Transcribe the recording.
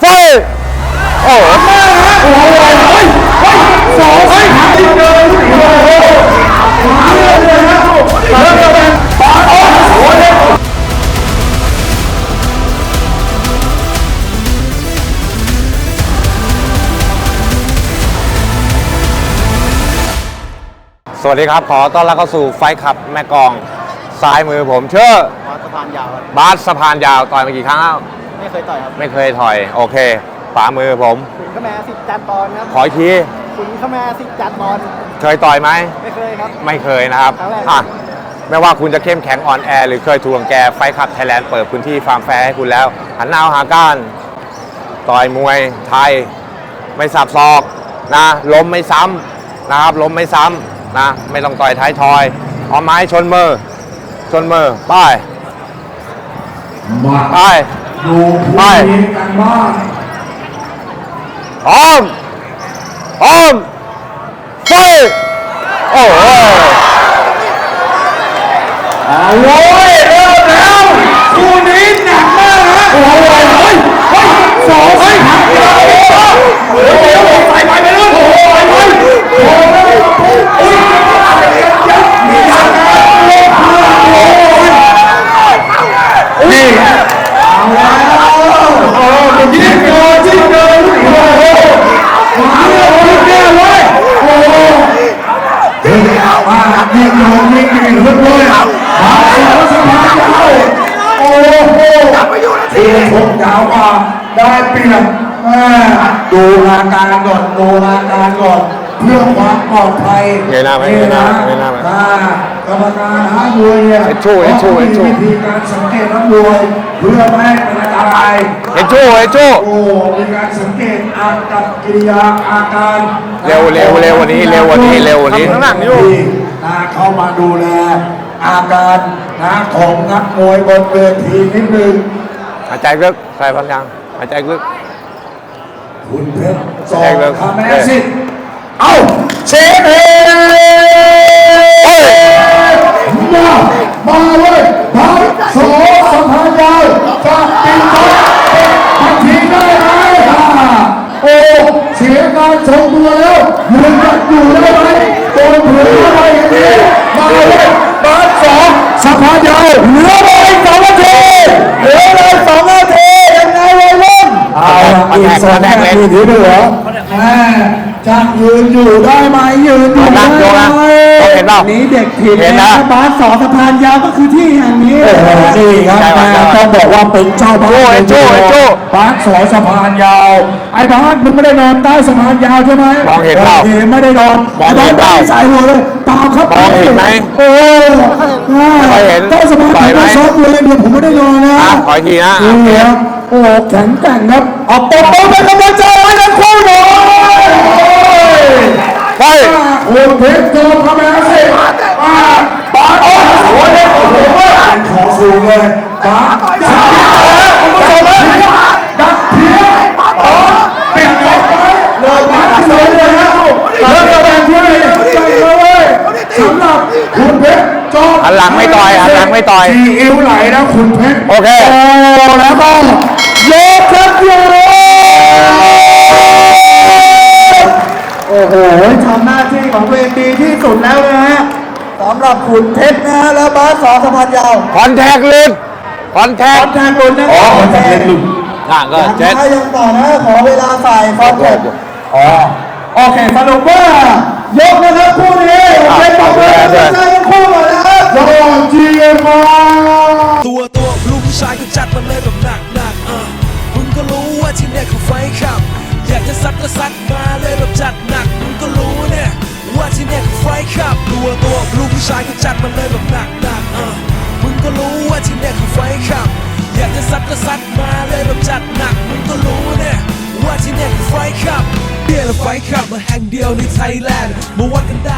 ไฟโอ้โหสองสิบสวัสดีครับ ขอต้อนรับเข้าสู่ไฟขับแม่กอง ซ้ายมือผมเชื่อมอสสะพานยาวบาสสะพานยาวต่อยมากี่ครั้งแล้ว ไม่เคยต่อยครับ ไม่เคยถอย โอเคขวามือผม ขุนขแมสิบจันปอนครับขออีกทีขุนขแมสิบจันปอน เคยต่อยไหม ไม่เคยครับ ไม่เคยนะครับครั้งแรก อะไม่ว่าคุณจะเข้มแข็งอ่อนแอ หรือเคยถูกรังแกไฟขับไทยแลนด์เปิดพื้นที่ฟาร์มแฟร์ให้คุณแล้ว หันหน้าเอาหาก้านต่อยมวยไทย ไม่สับศอกนะล้มไม่ซ้ำนะครับล้มไม่ซ้ำนะ ไม่ต้องต่อยท้ายทอยเอาไม้ชนมือ ชนมือไป้ายมา ดูผู้นี้กันบ้างพร้อมพร้อมไฟโอ้โหเอาโว้ยเริ่มแล้วคู่นี้หนักมากฮะโอ้โหเฮ้ยเฮ้ยสองเฮ้ยหใส่ไปไปเลยโอ้โหเฮ้ยโอ้โหอุ้ยมีทางการลงพลังโอ้ยนี่ เอาแล้วโอ้โหยิงโดนยิงโดนโอ้โหมาเลยยิงแน่เลยโอ้โหเฮ้ยมายิงลงยิงยิงขึ้นเลยมาสองสะพานยาวโอ้โหทีมชกยาวกว่าได้เปรียบแม่ดูอาการก่อนดูอาการก่อนเพื่อความปลอดภัยเงยหน้าไหมเงยหน้าเงยหน้าไหมกรรมการหามวยเนี่ยเอ็ดชูเอ็ดชูเอ็ดชู่มีวิธีการสังเกตนักมวย เพื่อไม่ให้เป็นอันตรายเฮ้ยจู้เฮ้ยจู้โอ้มีการสังเกตอากับกิริยาอาการเร็วเร็วเร็วกว่านี้เร็วกว่านี้เร็วกว่านี้ทำหนักอยู่นะเข้ามาดูแลอาการนะของนักมวยบนเวทีนิดนึงหายใจลึกใส่พันยังหายใจลึกคุณเพชรสอแรงงเลยคะแนนสิเสะพานยวเหลือเลยสองนาทีเหลือเลยสองนาทียังไงวัยรุ่นเอาละอีกสองนาทีที่เหลือแม่จะยืนอยู่ได้ไหมยืนอยู่ได้ไหม เห็นเปล่า นี้เด็กถิ่นเห็นนะบาสสอสะพานยาวก็คือที่แห่งนี้โอ้โหนี่ครับใช่ไหมแม่ต้องบอกว่าเป็นเจ้าบ้านโอ้ยโจ้ยโจ้บาสสอสะพานยาว ไอ้บาสมึงไม่ได้นอนใต้สะพานยาวใช่ไหมมองเห็นเปล่าโอคไม่ได้นอนมองเห็นเปล่าไบาสไม่ได้สายหัวเลยตามครับมองเห็นไหมโอ้ไม่เห็นใต้สะพานปล่อยไหมยาวชอบเลยเดี๋ยวผมไม่ได้นอนนะอะขออีกทีนะ นี่ครับโอ้แข็งแกร่งครับเอาตบมือเป็นกำลังใจ ไปคุณเพชรโจมเข้ามาแล้วสิมาปาดโอ้โหเนี่ยโอ้โหเป็นของสูงเลยปาดสามคุณผู้ชมเลยดักเพียอ๋อปิดล็อกไว้เลยปาดเลยเลยนะเริ่มระแวงที่ไหนใจเลยสำหรับคุณเพชรโจมหันหลังไม่ต่อยหันหลังไม่ต่อยจีอิ้วไหลนะคุณเพชรโอเคโอ้แล้วก็ยกครับโย โอ้โหทำหน้าที่ของตัวเองดีที่สุดแล้วนะฮะสำหรับขุนเพชรนะฮะและบาสสอสะพานยาวคอนแทคลึกคอนแทค คอนแทคลุนนะอ๋อคอนแทคลุนห่างก็ยังเจ็ดนะยังต่อนะขอเวลาใส่คอนแทคอ๋อ โอเคสรุปว่ายกนะครับคู่นี้เป็นปรบมือให้ใจทั้งคู่เลยนะครับยอดเยี่ยมมากตัวตัวลูกผู้ชายก็จัดมันเลยแบบหนักหนักๆเออมึงก็รู้ว่าที่เนี่ยคือไฟขับ อยากจะซัดก็ซัดมาเลยแบบจัดหนัก ชายก็จัดมาเลยแบบหนักหนักเออมึงก็รู้ว่าที่เนี่ยคือไฟขับ อยากจะซัดก็ซัดมาเลยแบบจัดหนัก มึงก็รู้เนี่ยว่าที่เนี่ยคือไฟขับเบียร์และไฟขับมาแห่งเดียวในไทยแลนด์มาวัดกันได้